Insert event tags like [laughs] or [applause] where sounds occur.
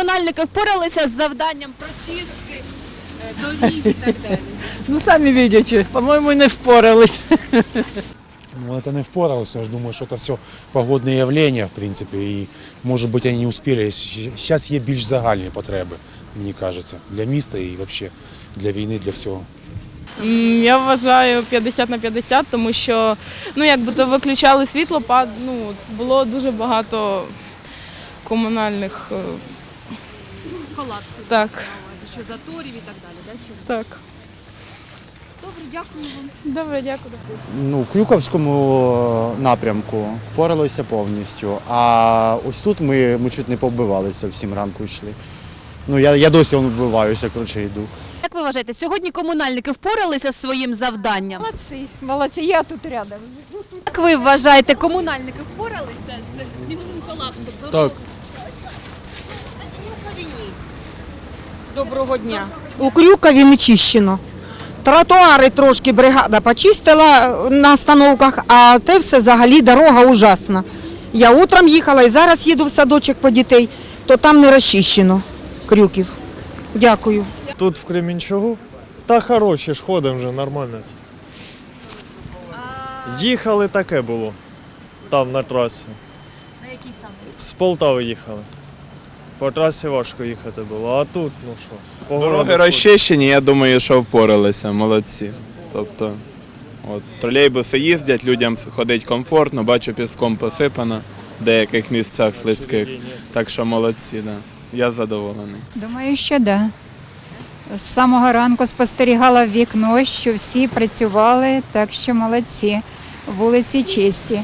комунальники впоралися з завданням прочистки е, доріг і так далі? [laughs] Ну, сами видите, по-моему, не впорались. Ну, это не впоралось, я же думаю, что это все погодные явления, в принципе, и, может быть, они не успели. Сейчас є більш загальні потреби, мені кажется, для міста і вообще для війни, для всього. М, Я вважаю 50 на 50, тому що ну якби то виключали світло, пад, ну, от було дуже багато комунальних. е, Колапсів. Так, Ще заторів і так далі. Да? Чи- так. Добре, дякую вам. Добре, дякую. Ну, в Крюковському е, напрямку впоралися повністю. А ось тут ми, ми чуть не повбивалися, в сім ранку йшли. Ну, я, я досі вбиваюся, коротше, йду. Як ви вважаєте, сьогодні комунальники впоралися з своїм завданням? Молодці, молодці, я тут рядом. Як ви вважаєте, комунальники впоралися з сніговим колапсом? Так. Доброго дня. У Крюкові не чищено. Тротуари трошки бригада почистила на остановках, а те все взагалі дорога ужасна. Я утром їхала і зараз їду в садочок по дітей, то там не розчищено Крюків. Дякую. Тут в Кременчугу. Та хороші ж ходимо вже нормально все. Їхали таке було. Там на трасі. На якій саме? З Полтави їхали. По трасі важко їхати було, а тут, ну що, погода Дороги тут. розчищені, я думаю, що впоралися, молодці. Тобто, от, тролейбуси їздять, людям ходить комфортно, бачу, піском посипано в деяких місцях слизьких. Так що молодці, да. я задоволений. Думаю, що да. З самого ранку спостерігала в вікно, що всі працювали, так що молодці. Вулиці чисті.